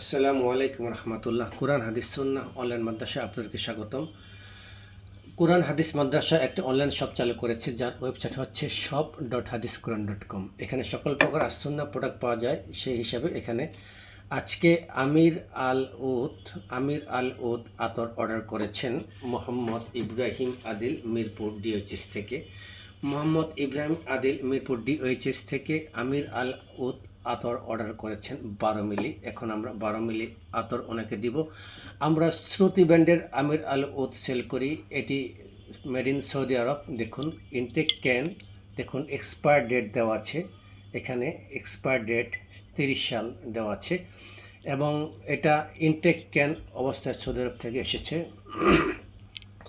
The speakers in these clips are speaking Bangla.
আসসালামু আলাইকুম রহমতুল্লাহ। কোরআন, হাদিস সুন্না অনলাইন মাদ্রাসা আপনাদেরকে স্বাগতম। কোরআন, হাদিস মাদ্রাসা একটা অনলাইন শপ চালু করেছে, যার ওয়েবসাইট হচ্ছে শপ ডট হাদিস কোরআন ডট কম এখানে সকল প্রকার আসন্না প্রোডাক্ট পাওয়া যায়, সেই হিসাবে এখানে আজকে আমির আল উদ, আমির আল উদ আতর অর্ডার করেছেন মোহাম্মদ ইব্রাহিম আদিল মিরপুর ডিওএইচএস থেকে। মোহাম্মদ ইব্রাহিম আদিল মিরপুর ডিওএইচএস থেকে আমির আল উদ আতর অর্ডার করেছেন বারো মিলি। এখন আমরা বারো মিলি আতর ওনাকে দিব। আমরা শ্রুতি ব্র্যান্ডের আমির আল উদ সেল করি। এটি মেড ইন সৌদি আরব। দেখুন ইনটেক ক্যান দেখুন এক্সপায়ার ডেট দেওয়া আছে। এখানে এক্সপায়ার ডেট তিরিশ সাল দেওয়া আছে। এবং এটা ইনটেক ক্যান অবস্থায় সৌদি আরব থেকে এসেছে।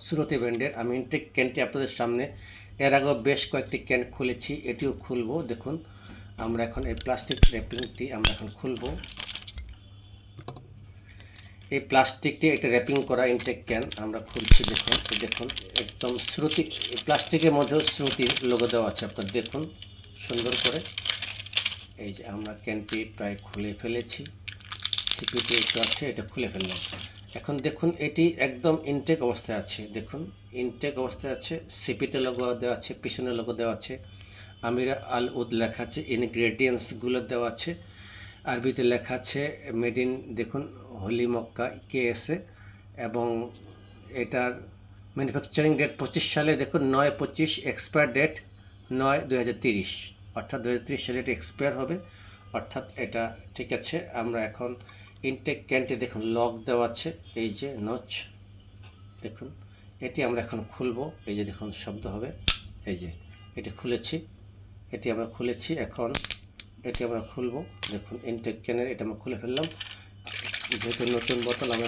শ্রুতি ব্র্যান্ডের আমি ইনটেক ক্যানটি আপনাদের সামনে। এর আগেও বেশ কয়েকটি ক্যান খুলেছি। এটিও খুলবো। দেখুন আমরা এখন এই প্লাস্টিক র্যাপিংটি আমরা এখন খুলব। এই প্লাস্টিকটি একটা র্যাপিং করা ইনটেক ক্যান আমরা খুলছি, দেখুন দেখুন, একদম শ্রুতি প্লাস্টিকের মধ্যেও শ্রুতির লোগো দেওয়া আছে, আপনার দেখুন, সুন্দর করে। এই যে আমরা ক্যানটি প্রায় খুলে ফেলেছি, সিপিটি একটু আছে, এটা খুলে ফেললাম। এখন দেখুন, এটি একদম ইনটেক অবস্থায় আছে, দেখুন, ইনটেক অবস্থায় আছে, সিপিতে লোগো দেওয়া আছে, পিছনে লোগো দেওয়া আছে। আমিরা আল উদ লেখা আছে ইনগ্রেডিয়েন্টসগুলো দেওয়া আছে। আরবিতে লেখা আছে মেড ইন দেখুন, হোলি মক্কা কে এসে এবং এটার ম্যানুফ্যাকচারিং ডেট পঁচিশ সালে, দেখুন, নয় পঁচিশ এক্সপায়ার ডেট নয় দু অর্থাৎ দু সালে এটা এক্সপায়ার হবে। অর্থাৎ এটা ঠিক আছে, আমরা এখন ইনটেক ক্যান্টে দেখুন লক দেওয়া আছে, এই যে নচ দেখুন, এটি আমরা এখন খুলব, এই যে দেখুন, শব্দ হবে, এই যে, এটি খুলেছি। এটি আমরা খুলেছি এখন। এটি আমরা খুলবো। দেখুন ইনটেক ক্যানের এটা আমরা খুলে ফেললাম। যেহেতু নতুন বোতল আমরা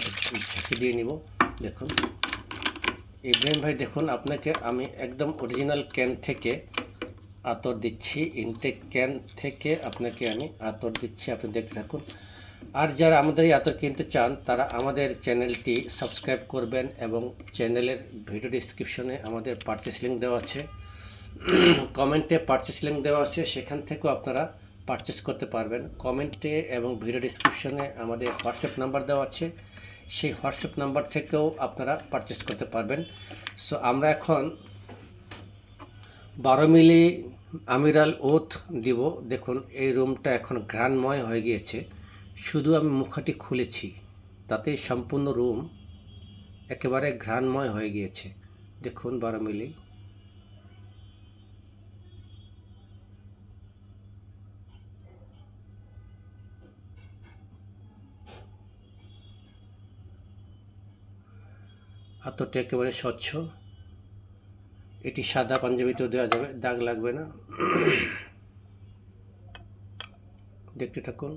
ঝাঁকি দিয়ে নিব। দেখুন। ইব্রাহিম ভাই, দেখুন, আপনাকে আমি একদম অরিজিনাল ক্যান থেকে আতর দিচ্ছি। ইনটেক ক্যান থেকে আপনাকে আমি আতর দিচ্ছি। আপনি দেখতে থাকুন। আর যারা আমাদের এই আতর কিনতে চান, তারা আমাদের চ্যানেলটি সাবস্ক্রাইব করবেন এবং চ্যানেলের ভিডিও ডিসক্রিপশনে আমাদের পার্চেস লিঙ্ক দেওয়া আছে। কমেন্টে পার্চেস লিঙ্ক দেওয়া আছে, সেখান থেকেও আপনারা পারচেস করতে পারবেন। কমেন্টে এবং ভিডিও ডিসক্রিপশনে আমাদের হোয়াটসঅ্যাপ নাম্বার দেওয়া আছে। সেই হোয়াটসঅ্যাপ নাম্বার থেকেও আপনারা পারচেস করতে পারবেন। সো আমরা এখন বারো মিলি আমিরাল ওথ দিব। দেখুন, এই রুমটা এখন ঘ্রাণময় হয়ে গিয়েছে। শুধু আমি মুখাটি খুলেছি তাতে সম্পূর্ণ রুম একেবারে ঘ্রাণময় হয়ে গিয়েছে। দেখুন, বারো মিলি। আতরটা একেবারে স্বচ্ছ। এটি সাদা পাঞ্জাবিতেও দেওয়া যাবে দাগ লাগবে না। দেখতে থাকুন।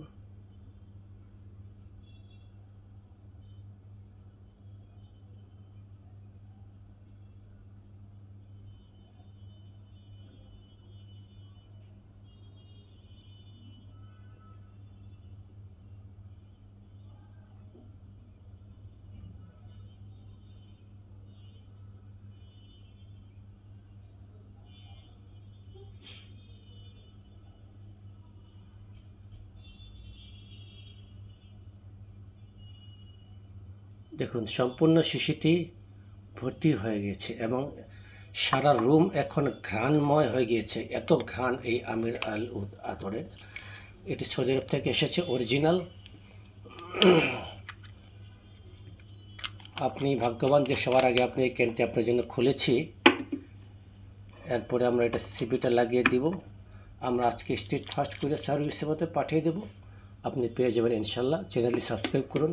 দেখুন, সম্পূর্ণ শিশিটি ভর্তি হয়ে গেছে এবং সারা রুম এখন ঘ্রাণময় হয়ে গিয়েছে। এত ঘ্রাণ এই আমির আল উদ আতরের এটি সৌদি আরব থেকে এসেছে, অরিজিনাল। আপনি ভাগ্যবান যে সবার আগে আপনি এই ক্যানটি আপনার জন্য খুলেছি। এরপরে আমরা এটা সিপিটা লাগিয়ে দিব। আমরা আজকে স্ট্রিট ফাস্ট করে সার্ভিসের মধ্যে পাঠিয়ে দেব। আপনি পেয়ে যাবেন ইনশাল্লাহ চ্যানেলটি সাবস্ক্রাইব করুন।